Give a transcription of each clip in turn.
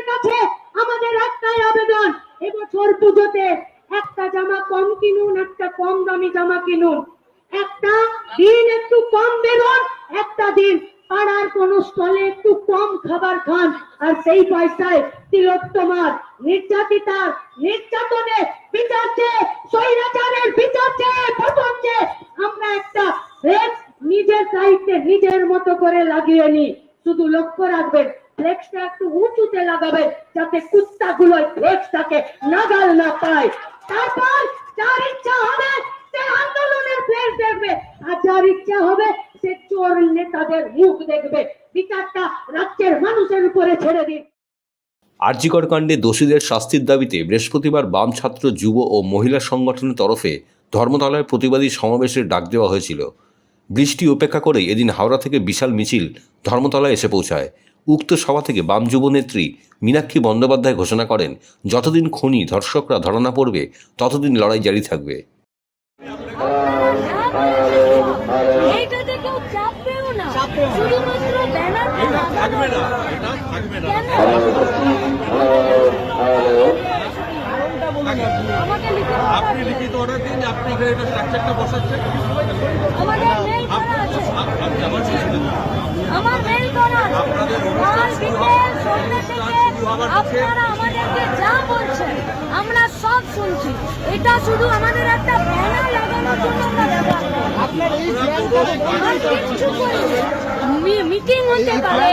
আপনাদের কাছে আমাদের একটাই আবেদন। এবছর পুজোতে একটা জামা কম কিনুন, একটা কম দামি জামা কিনুন। একটা দিন একটু কম বেরোন, একটা দিন পাড়ার কোন স্টলে একটু কম খাবার খান। আর সেই পয়সায় তিলোত্তমার, নির্যাতিতার, নির্যাতনে বিচার চেয়ে স্বৈরাচারের বিচার চেয়ে পতন চেয়ে আমরা একটা নিজের সাহিত্যে নিজের মতো করে লাগিয়ে নি শুধু লক্ষ্য রাখবেন ফ্লেক্সটা একটু উঁচুতে যাতে কুত্তাগুলো নাগাল না পায়। তারপর যার ইচ্ছা হবে সে আন্দোলনের দেখবে। আর যার ইচ্ছা হবে সে চোর নেতাদের মুখ দেখবে। বিচারটা রাজ্যের মানুষের উপরে ছেড়ে দিন। আরজিকর কাণ্ডে দোষীদের শাস্তির দাবিতে বৃহস্পতিবার বাম ছাত্র যুব ও মহিলা সংগঠনের তরফে ধর্মতলায় প্রতিবাদী সমাবেশের ডাক দেওয়া হয়েছিল। বৃষ্টি উপেক্ষা করেই এদিন হাওড়া থেকে বিশাল মিছিল ধর্মতলায় এসে পৌঁছায়। উক্ত সভা থেকে বাম যুবনেত্রী মীনাক্ষী বন্দ্যোপাধ্যায় ঘোষণা করেন যতদিন খনি ধর্ষকরা ধরা না পড়বে ততদিন লড়াই জারি থাকবে। আপনি লিখিত অর্ডার দিন আপনি এখানে এটা স্ট্রাকচারটা বসাচ্ছেন আমাদের মেল করা আছে আপনি আমার কিছু না। আমার মেল করা আছে আপনাদের কাল বিকেল সন্ধ্যা থেকে শুরু হওয়ার আছে। আপনারা আমাদেরকে যা বলছেন আমরা সব শুনছি। এটা শুধু আমাদের একটা ব্যানার লাগানোর জন্য মিটিং হতে পারে।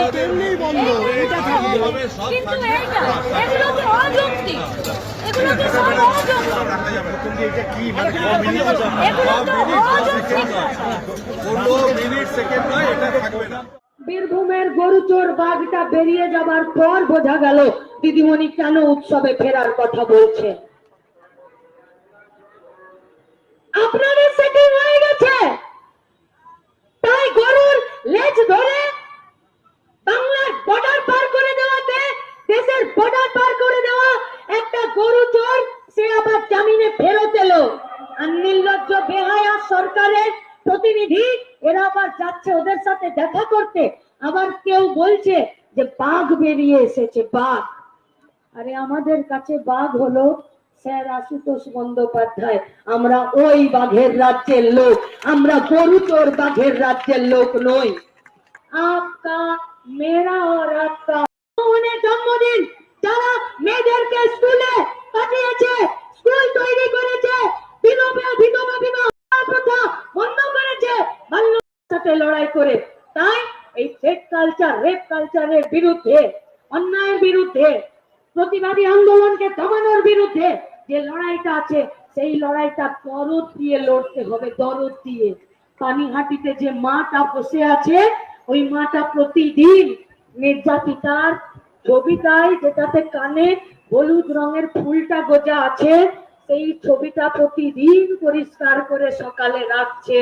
কিন্তু এইটা। এগুলো তো অযৌক্তিক। এগুলো তো সব অযৌক্তিক। এগুলো তো অযৌক্তিক। কোনো মিনিট সেকেন্ড নয় এটা থাকবে না। বীরভূমের গরুচোর বাঘটা বেরিয়ে যাবার পর বোঝা গেল দিদিমণি কেন উৎসবে ফেরার কথা বলছে। আপনাদের সেটিং হয়ে গেছে। তাই গরুর লেজ ধরে বাংলার বর্ডার পার করে দেওয়াতে, দেশের বর্ডার পার করে দেওয়া একটা গরু চোর সে আবার জামিনে ফেরত এলো। আর নির্লজ্জ বেহায়া সরকারের প্রতিনিধি এরা আবার যাচ্ছে ওদের সাথে দেখা করতে। আবার কেউ বলছে যে, বাঘ বেরিয়ে এসেছে, বাঘ। আরে আমাদের কাছে বাঘ হলো স্যার আশুতোষ বন্দ্যোপাধ্যায়। আমরা ওই বাঘের রাজ্যের লোক। আমরা গরু তোর বাঘের রাজ্যের লোক নই। আপকা মেরা ওর আপকা। জন্মদিন যারা মেয়েদেরকে স্কুলে পাঠিয়েছে, স্কুল তৈরি করেছে বিধবা সাথে লড়াই করে, তাই এই ফেক কালচার রেপ কালচারের বিরুদ্ধে, অন্যায়ের বিরুদ্ধে, প্রতিবাদী আন্দোলনকে দমানোর বিরুদ্ধে যে লড়াইটা আছে, সেই লড়াইটা দরদ দিয়ে লড়তে হবে, দরদ দিয়ে। পানিহাটিতে যে মাটা বসে আছে, ওই মাটা প্রতিদিন নির্যাতিতার ছবিটায় যেটাতে কানে হলুদ রঙের ফুলটা গোজা আছে, সেই ছবিটা প্রতিদিন পরিষ্কার করে সকালে রাখছে।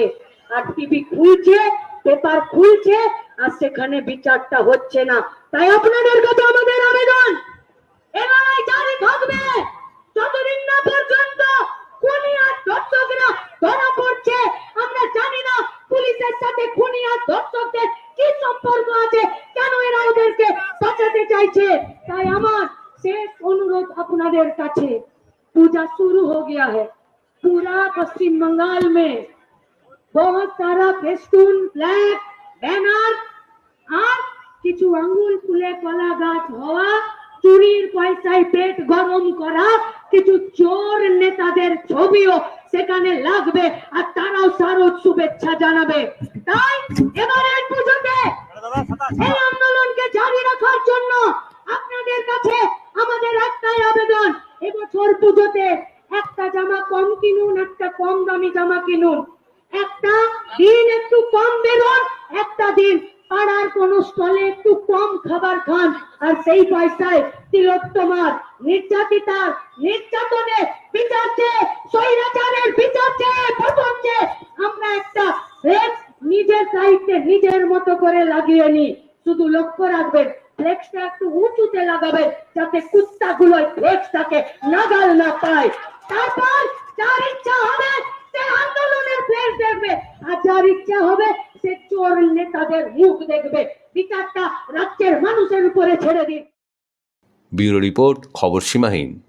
আর টিভি খুলছে পেপার খুলছে আর সেখানে বিচারটা হচ্ছে না তাই আপনাদের কাছে আমাদের আবেদন এবার জারি থাকবে যতদিন না পর্যন্ত খুনি আর দর্শকরা ধরা পড়ছে আমরা জানি না পুলিশের সাথে খুনি আর দর্শকদের কি সম্পর্ক আছে কেন এরা ওদেরকে বাঁচাতে চাইছে তাই আমার শেষ অনুরোধ আপনাদের কাছে पूजा शुरू हो गया है पूरा पश्चिम बंगाल में बहुत सारा फेस्टुन फ्लैग ব্যানার আর কিছু আঙ্গুল ফুলে কলা গাছ হওয়া চুরির পয়সায় পেট গরম করা কিছু চোর নেতাদের ছবিও সেখানে লাগবে আর তারাও সারো শুভেচ্ছা জানাবে তাই এবারের পুজোতে এই আন্দোলনকে জারি রাখার জন্য আপনাদের কাছে আমাদের একটাই আবেদন এবছর পুজোতে একটা জামা কম কিনুন একটা কম দামি জামা কিনুন একটা দিন একটু কম বেরোন, একটা দিন পাড়ার কোন স্টলে একটু কম খাবার খান। আর সেই পয়সায় তিলোত্তমার নির্যাতিতার নির্যাতনে বিচার চেয়ে স্বৈরাচারের বিচার আমরা একটা ফ্লেক্স নিজের সাহিত্যে নিজের মতো করে লাগিয়ে নি শুধু লক্ষ্য রাখবেন ফ্লেক্সটা একটু উঁচুতে লাগাবেন, যাতে ফ্লেক্সটাকে নাগাল না পায়। তারপর যার ইচ্ছা হবে সে আন্দোলনের ফ্লেক্স দেখবে। আর যার ইচ্ছা হবে, সে চোর নেতাদের মুখ দেখবে। বিচারটা রাজ্যের মানুষের উপরে ছেড়ে দিন। ব্যুরো রিপোর্ট, খবর সীমাহীন।